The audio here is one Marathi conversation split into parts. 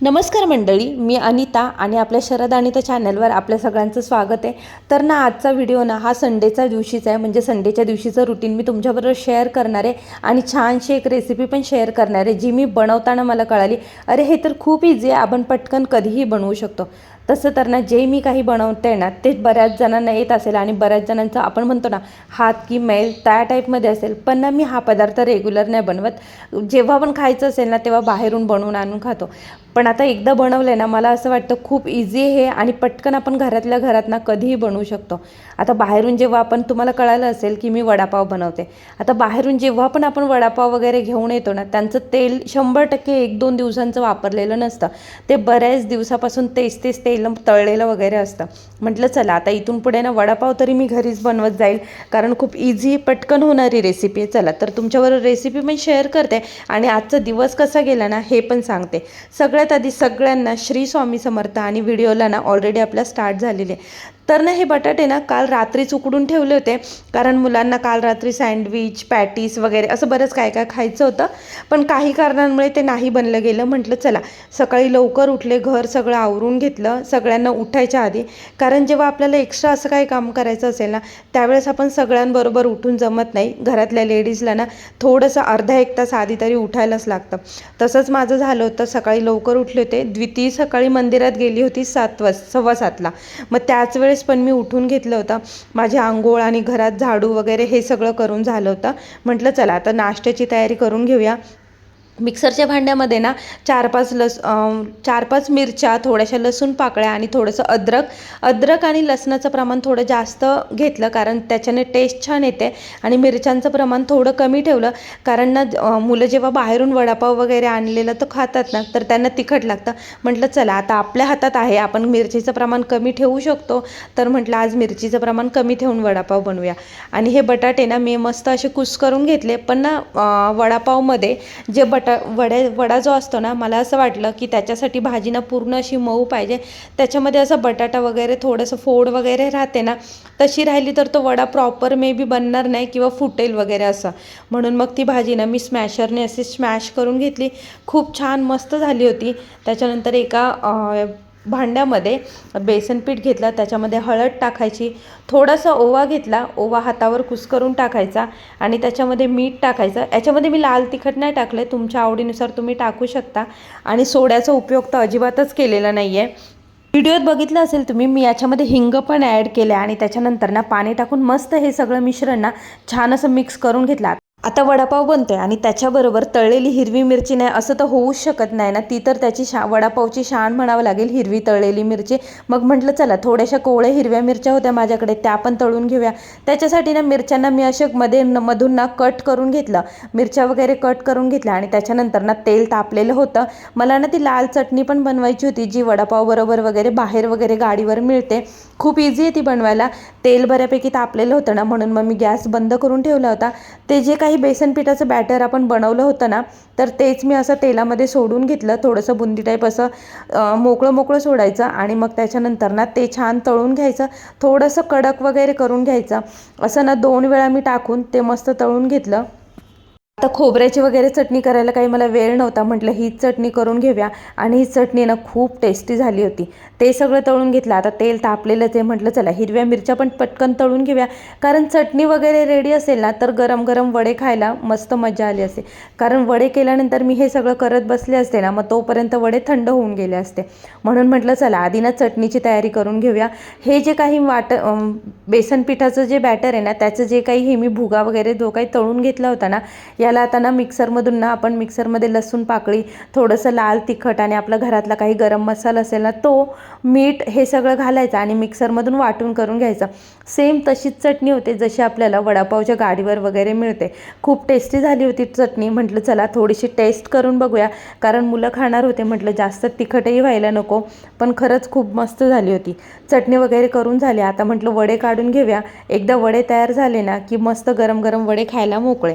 नमस्कार मंडळी मी अनिता आणि आपल्या शरद अनिता चॅनलवर आपल्या सगळ्यांचं स्वागत आहे. तर ना आजचा व्हिडिओ ना हा संडेचा दिवशीचा आहे. म्हणजे संडेच्या दिवशीचं रुटीन मी तुमच्याबरोबर शेअर करणार आहे आणि छानशी एक रेसिपी पण शेअर करणार आहे जी मी बनवताना मला कळाली. अरे हे तर खूप इझी आहे. आपण पटकन कधीही बनवू शकतो. तसं तर ना जे मी काही बनवते ना ते बऱ्याच जणांना येत असेल आणि बऱ्याच जणांचं आपण म्हणतो ना हात की मैल त्या टाईपमध्ये असेल. पण ना मी हा पदार्थ रेग्युलर नाही बनवत. जेव्हा पण खायचं असेल ना तेव्हा बाहेरून बनवून आणून खातो. पण आता एकदा बनवलं आहे ना मला असं वाटतं खूप इझी आहे आणि पटकन आपण घरातल्या घरात ना कधीही बनवू शकतो. आता बाहेरून जेव्हा आपण तुम्हाला कळालं असेल की मी वडापाव बनवते. आता बाहेरून जेव्हा पण आपण वडापाव वगैरे घेऊन येतो ना त्यांचं तेल शंभर टक्के एक दोन दिवसांचं वापरलेलं नसतं. ते बऱ्याच दिवसापासून तेच तेच एकदम तळलेलं वगैरे असतं. म्हटलं चला आता इथून पुढे ना वडापाव तरी मी घरीच बनवत जाईल. कारण खूप इझी पटकन होणारी रेसिपी आहे. चला तर तुमच्याबरोबर रेसिपी पण शेअर करते आणि आजचा दिवस कसा गेला ना हे पण सांगते. सगळ्यात आधी सगळ्यांना श्री स्वामी समर्थ आणि व्हिडिओला ना ऑलरेडी आपला स्टार्ट झालेली आहे. तर ना हे बटाटे ना काल रात्रीच उकडून ठेवले होते. कारण मुलांना काल रात्री सँडविच पॅटीस वगैरे असं बरंच काय काय खायचं होतं. पण काही कारणांमुळे ते नाही बनलं गेलं. म्हटलं चला सकाळी लवकर उठले घर सगळं आवरून घेतलं सगळ्यांना उठायच्या आधी. कारण जेव्हा आपल्याला एक्स्ट्रा असं काही काम करायचं असेल ना त्यावेळेस आपण सगळ्यांबरोबर उठून जमत नाही. घरातल्या लेडीजला ना थोडंसं अर्धा एक तास आधी तरी उठायलाच लागतं. तसंच माझं झालं होतं. सकाळी लवकर उठले होते. द्वितीय सकाळी मंदिरात गेली होती सात वाज सव्वा सातला. मग त्याच वेळेस पण मी उठून घेतलं होतं. माझ्या आंघोळ आणि घरात झाडू वगैरे हे सगळं करून झालं होतं. म्हटलं चला आता नाश्त्याची तयारी करून घेऊया. मिक्सरच्या भांड्यामध्ये ना चार पाच लस चार पाच मिरच्या थोड्याशा लसूण पाकळ्या आणि थोडंसं अद्रक अद्रक आणि लसणाचं प्रमाण थोडं जास्त घेतलं कारण त्याच्याने टेस्ट छान येते आणि मिरच्यांचं प्रमाण थोडं कमी ठेवलं कारण ना मुलं जेव्हा बाहेरून वडापाव वगैरे आणलेलं तर खातात ना तर त्यांना तिखट लागतं. म्हटलं चला आता आपल्या हातात आहे आपण मिरचीचं प्रमाण कमी ठेवू शकतो. तर म्हटलं आज मिरचीचं प्रमाण कमी ठेवून वडापाव बनवूया. आणि हे बटाटे ना मी मस्त असे कुस करून घेतले पण ना वडापावमध्ये जे बटा वड्या वडा जो असतो ना मला असं वाटलं की त्याच्यासाठी भाजी ना पूर्ण अशी मऊ पाहिजे. त्याच्यामध्ये असं बटाटा वगैरे थोडंसं फोड वगैरे राहते ना तशी राहिली तर तो वडा प्रॉपर मे बी बनणार नाही किंवा फुटेल वगैरे असं. म्हणून मग ती भाजी ना मी स्मॅशरने अशी स्मॅश करून घेतली. खूप छान मस्त झाली होती. त्याच्यानंतर एका भांड्यामध्ये बेसन पीठ घेतलं त्याच्यामध्ये हळद टाकायची थोडासा ओवा घेतला ओवा हातावर कुस्करून टाकायचा आणि त्याच्यामध्ये मीठ टाकायचं. याच्यामध्ये मी लाल तिखट नाही टाकलं तुमच्या आवडीनुसार तुम्ही टाकू शकता आणि सोड्याचा उपयोग तर अजिबातच केलेला नाही आहे व्हिडिओत बघितलं असेल तुम्ही मी याच्यामध्ये हिंग पण ॲड केलं आणि त्याच्यानंतर ना पाणी टाकून मस्त हे सगळं मिश्रण ना छान असं मिक्स करून घेतला. आता वडापाव बनतोय आणि त्याच्याबरोबर तळलेली हिरवी मिरची नाही असं तर होऊच शकत नाही ना. ती तर त्याची शा वडापावची शान म्हणावं लागेल हिरवी तळलेली मिरची. मग म्हटलं चला थोड्याशा कोवळ्या हिरव्या मिरच्या होत्या माझ्याकडे त्या पण तळून घेऊया. त्याच्यासाठी ना मिरच्यांना मी असे मध्ये न- मधून ना कट करून घेतलं. मिरच्या वगैरे कट करून घेतल्या आणि त्याच्यानंतर ना तेल तापलेलं होतं. मला ना ती लाल चटणी पण बनवायची होती जी वडापावबरोबर वगैरे बाहेर वगैरे गाडीवर मिळते. खूप इझी आहे ती बनवायला. तेल बऱ्यापैकी तापलेलं होतं ना म्हणून मग मी गॅस बंद करून ठेवला होता. ते जे काही बेसन पिठाचं बॅटर आपण बनवलं होतं ना तर तेच मी असं तेलामध्ये सोडून घेतलं. थोडंसं बुंदी टाईप असं मोकळं मोकळं सोडायचं आणि मग त्याच्यानंतर ना ते छान तळून घ्यायचं. थोडंसं कडक वगैरे करून घ्यायचं. असं ना दोन वेळा मी टाकून ते मस्त तळून घेतलं. आता खोबऱ्याची वगैरे चटणी करायला काही मला वेळ नव्हता म्हटलं हीच चटणी करून घेऊया. आणि ही चटणी ना खूप टेस्टी झाली होती. ते सगळं तळून घेतलं. आता तेल तापलेलंच आहे म्हटलं चला हिरव्या मिरच्या पण पटकन तळून घेऊया. कारण चटणी वगैरे रेडी असेल ना तर गरम गरम वडे खायला मस्त मजा आली असते. कारण वडे केल्यानंतर मी हे सगळं करत बसले असते ना मग तोपर्यंत वडे थंड होऊन गेले असते. म्हणून म्हटलं चला आधी ना चटणीची तयारी करून घेऊया. हे जे काही वाट बेसन पिठाचं जे बॅटर आहे ना त्याचं जे काही हे मी भुगा वगैरे जो काही तळून घेतला होता ना याला आता ना मिक्सरमधून ना आपण मिक्सरमध्ये लसूण पाकळी थोडंसं लाल तिखट आणि आपला घरातला काही गरम मसाला असेल ना तो मीठ हे सगळं घालायचं आणि मिक्सरमधून वाटून करून घ्यायचं. सेम तशीच चटणी होते जशी आपल्याला वडापावच्या गाडीवर वगैरे मिळते. खूप टेस्टी झाली होती चटणी म्हटलं चला थोडीशी टेस्ट करून बघूया. कारण मुलं खाणार होते म्हटलं जास्त तिखटही व्हायला नको पण खरंच खूप मस्त झाली होती. चटणी वगैरे करून झाली. आता म्हटलं वडे काढून घेऊया. एकदा वडे तयार झाले ना की मस्त गरम गरम वडे खायला मोकळे.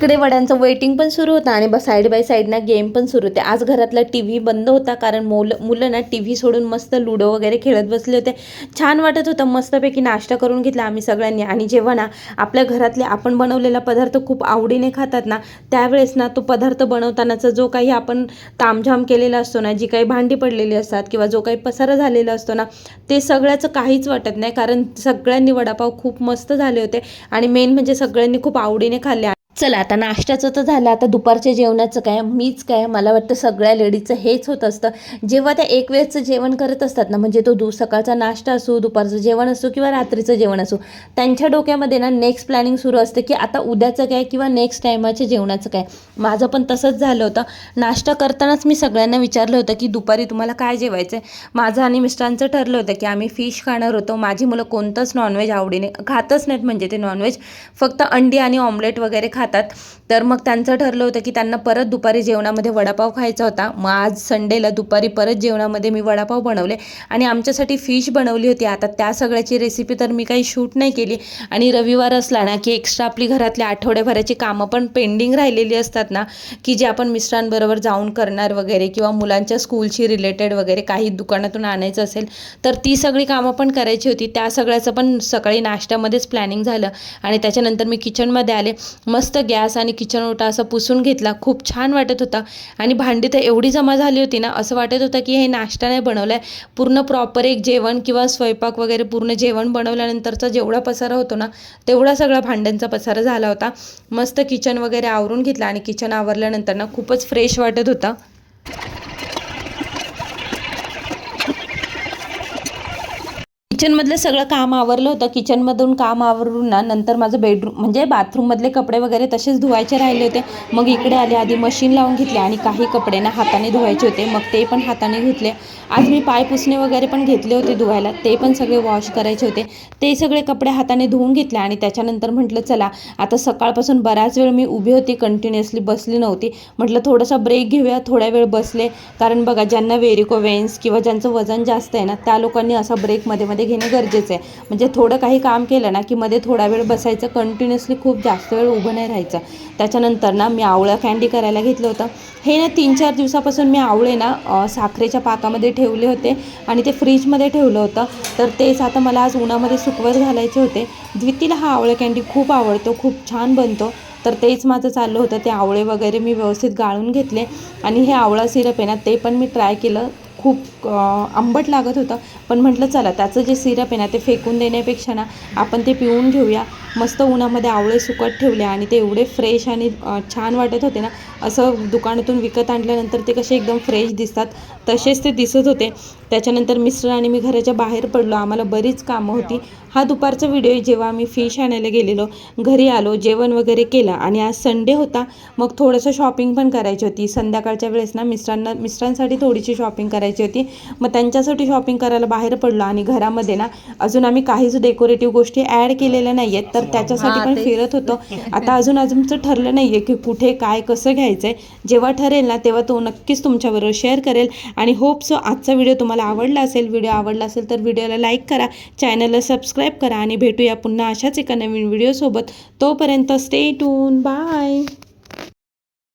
इकडे वड्यांचं वेटिंग पण सुरू होतं आणि साईड बाय साईडनं गेम पण सुरू होते. आज घरातला टी व्ही बंद होता कारण मुलं मुलं ना टी व्ही सोडून मस्त लुडो वगैरे खेळत बसले होते. छान वाटत होतं मस्तपैकी नाश्ता करून घेतला आम्ही सगळ्यांनी. आणि जेव्हा ना आपल्या घरातले आपण बनवलेला पदार्थ खूप आवडीने खातात ना त्यावेळेस ना तो पदार्थ बनवतानाचा जो काही आपण तामझाम केलेला असतो ना जी काही भांडी पडलेली असतात किंवा जो काही पसारा झालेला असतो ना ते सगळ्याचं काहीच वाटत नाही कारण सगळ्यांनी वडापाव खूप मस्त झाले होते आणि मेन म्हणजे सगळ्यांनी खूप आवडीने खाल्ले. चला आता नाश्त्याचं तर झालं आता दुपारच्या जेवणाचं काय मीच काय मला वाटतं सगळ्या लेडीजचं हेच होत असतं. जेव्हा त्या एक वेळचं जेवण करत असतात ना म्हणजे तो दु सकाळचा नाश्ता असो दुपारचं जेवण असो किंवा रात्रीचं जेवण असो त्यांच्या डोक्यामध्ये ना नेक्स्ट प्लॅनिंग सुरू असतं की आता उद्याचं काय किंवा नेक्स्ट टायमाच्या जेवणाचं काय. माझं पण तसंच झालं होतं. नाश्ता करतानाच मी सगळ्यांना विचारलं होतं की दुपारी तुम्हाला काय जेवायचं आहे माझं आणि मिस्टरांचं ठरलं होतं की आम्ही फिश खाणार होतो. माझी मुलं कोणतंच नॉनव्हेज आवडीने खातच नाहीत म्हणजे ते नॉनव्हेज फक्त अंडी आणि ऑमलेट वगैरे खा खातात. तर मग त्यांचं ठरलं होतं की त्यांना परत दुपारी जेवणामध्ये वडापाव खायचा होता. मग आज संडेला दुपारी परत जेवणामध्ये मी वडापाव बनवले आणि आमच्यासाठी फिश बनवली होती. आता त्या सगळ्याची रेसिपी तर मी काही शूट नाही केली. आणि रविवार असला ना की एक्स्ट्रा आपली घरातल्या आठवड्याभराची कामं पण पेंडिंग राहिलेली असतात ना की जे आपण मिस्टरांबरोबर जाऊन करणार वगैरे किंवा मुलांच्या स्कूलशी रिलेटेड वगैरे काही दुकानातून आणायचं असेल तर ती सगळी कामं पण करायची होती. त्या सगळ्याचं पण सकाळी नाश्त्यामध्येच प्लॅनिंग झालं आणि त्याच्यानंतर मी किचनमध्ये आले. मस्त गॅस आणि किचन ओटा असं पुसून घेतला. खूप छान वाटत होता. आणि भांडी तर एवढी जमा झाली होती ना असं वाटत होतं की हे नाश्ता नाही बनवला आहे पूर्ण प्रॉपर एक जेवण किंवा स्वयंपाक वगैरे पूर्ण जेवण बनवल्यानंतरचा जेवढा पसारा होतो ना तेवढा सगळा भांड्यांचा पसारा झाला होता. मस्त किचन वगैरे आवरून घेतला आणि किचन आवरल्यानंतर ना खूपच फ्रेश वाटत होतं. किचनमधलं सगळं काम आवरलं होतं. किचनमधून काम आवरून ना नंतर माझं बेडरूम म्हणजे बाथरूममधले कपडे वगैरे तसेच धुवायचे राहिले होते. मग इकडे आले आधी मशीन लावून घेतले आणि काही कपडे ना हाताने धुवायचे होते. मग ते पण हाताने धुतले आज मी पाय पुसणे वगैरे पण घेतले होते धुवायला. ते पण सगळे वॉश करायचे होते. ते सगळे कपडे हाताने धुवून घेतले आणि त्याच्यानंतर म्हटलं चला आता सकाळपासून बराच वेळ मी उभी होती कंटिन्युअसली बसली नव्हती. म्हटलं थोडासा ब्रेक घेऊया थोड्या वेळ बसले. कारण बघा ज्यांना वेरिको वेन्स किंवा ज्यांचं वजन जास्त आहे ना त्या लोकांनी असा ब्रेकमध्ये मध्ये घेणं गरजेचं आहे. म्हणजे थोडं काही काम केलं ना की मध्ये थोडा वेळ बसायचं कंटिन्युअसली खूप जास्त वेळ उभं नाही राहायचं. त्याच्यानंतर ना मी आवळा कँडी करायला घेतलं होतं. हे ना तीन चार दिवसापासून मी आवळे ना साखरेच्या पाकामध्ये ठेवले होते आणि ते फ्रीजमध्ये ठेवलं होतं. तर तेच आता मला आज उन्हामध्ये सुकवत घालायचे होते. द्वितीला हा आवळा कँडी खूप आवडतो खूप छान बनतो. तर तेच माझं चाललं होतं. ते आवळे वगैरे मी व्यवस्थित गाळून घेतले आणि हे आवळा सिरप आहे ना ते पण मी ट्राय केलं. खूप आंबट लागत होतं. पण म्हटलं चला त्याचं जे सिरप आहे ना ते फेकून देण्यापेक्षा ना आपण ते पिऊन घेऊया. मस्त उन्हामध्ये आवळे सुकत ठेवले आणि ते एवढे फ्रेश आणि छान वाटत होते ना असं दुकानातून विकत आणल्यानंतर ते कसे एकदम फ्रेश दिसतात. तसेच ते दिसत होते. त्याच्यानंतर मिस्टर आणि मी घराच्या बाहेर पडलो. आम्हाला बरीच कामं होती. हा दुपारचा व्हिडिओ जेव्हा आम्ही फिश आणायला गेलेलो घरी आलो जेवण वगैरे केलं आणि आज संडे होता मग थोडंसं शॉपिंग पण करायची होती. संध्याकाळच्या वेळेस ना मिस्टरांना मिस्टरांसाठी थोडीशी शॉपिंग करायची होती. मग त्यांच्यासाठी शॉपिंग करायला बाहेर पडलो आणि घरामध्ये ना अजून आम्ही काहीच डेकोरेटिव्ह गोष्टी ॲड केलेल्या नाही आहेत तर त्याच्यासाठी पण फिरत होतो. आता अजून अजूनचं ठरलं नाही आहे की कुठे काय कसं घ्यायचं आहे जेव्हा ठरेल ना तेव्हा तो नक्कीच तुमच्याबरोबर शेअर करेल. आणि होप सो आजचा व्हिडिओ तुम्हाला आवडला असेल व्हिडिओ आवडला असेल तर व्हिडिओला लाईक करा. चॅनलला सबस्क्राईब करा आणि भेटूया पुन्हा अशाच एका नवीन व्हिडिओसोबत तोपर्यंत स्टे टून बाय